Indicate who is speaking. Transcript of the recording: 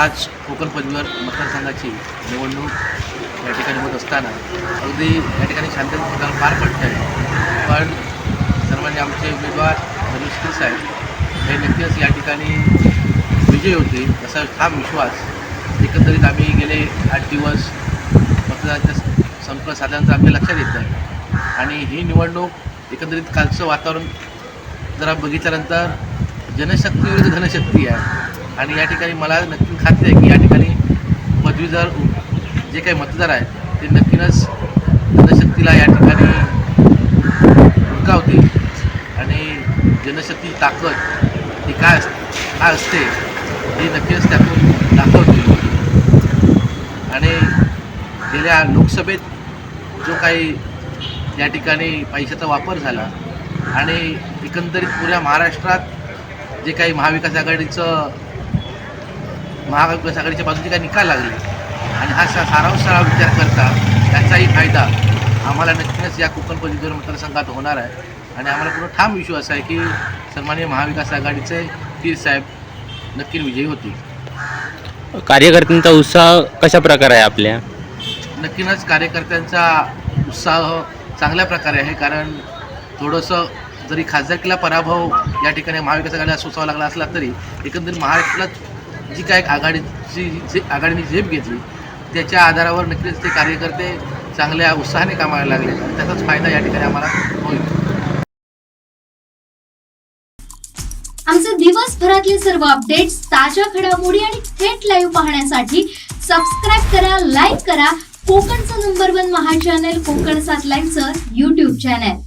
Speaker 1: आज कोकण पदवीवर मतदारसंघाची निवडणूक या ठिकाणी होत असताना अगदी या ठिकाणी शांततेत पार पडत आहे पण सर्वांनी आमचे उमेदवार रमेश साहेब हे नक्कीच या ठिकाणी विजयी होते असा ठाम विश्वास एकंदरीत आम्ही गेले आठ दिवस मतदानाच्या संपर्क साधल्यानंतर आपल्या लक्षात येत. आहे आणि ही निवडणूक एकंदरीत कालचं वातावरण जरा बघितल्यानंतर जनशक्ती विरुद्ध धनशक्ती आहे. आणि या ठिकाणी मला नक्की खात्री आहे की या ठिकाणी मतदार जे काही मतदार आहेत ते नक्कीच जनशक्तीला या ठिकाणी हुडकावतील. आणि जनशक्ती ताकद ही काय असते काय असते हे नक्कीच त्यातून दाखवतील. आणि गेल्या लोकसभेत जो काही या ठिकाणी पैशाचा वापर झाला आणि एकंदरीत पुऱ्या महाराष्ट्रात जे काही महाविकास आघाडीचं महाविकास आघाडीच्या बाजूचे काही निकाल लागले. आणि हा सा सारांश सारा विचार करता त्याचाही फायदा आम्हाला नक्कीच या कोकण पदवीधर मतदारसंघात होणार आहे. आणि आम्हाला पूर्ण ठाम विश्वास आहे की सन्माननीय महाविकास आघाडीचे पीर साहेब नक्की विजयी होतील.
Speaker 2: कार्यकर्त्यांचा उत्साह कशा प्रकारे आहे आपल्या?
Speaker 1: नक्कीनच कार्यकर्त्यांचा उत्साह चांगल्या प्रकारे आहे कारण थोडंसं जरी खासदारकीला पराभव या ठिकाणी महाविकास आघाडीला सोसावा लागला असला तरी एकंदरीत महाराष्ट्रात जी काय आघाडीची जे आघाडीने झेप घेतली त्याच्या आधारावर नक्कीच ते कार्यकर्ते चांगल्या उत्साहाने कामाला लागले. त्याचाच फायदा या ठिकाणी आम्हाला होईल.
Speaker 3: आमचे दिवसभरातले सर्व अपडेट्स ताज्या घडामोडी आणि थेट लाईव्ह पाहण्यासाठी सबस्क्राईब करा लाईक करा. कोकणचं number one Maha channel Konkan सात लाईनचं युट्यूब चॅनल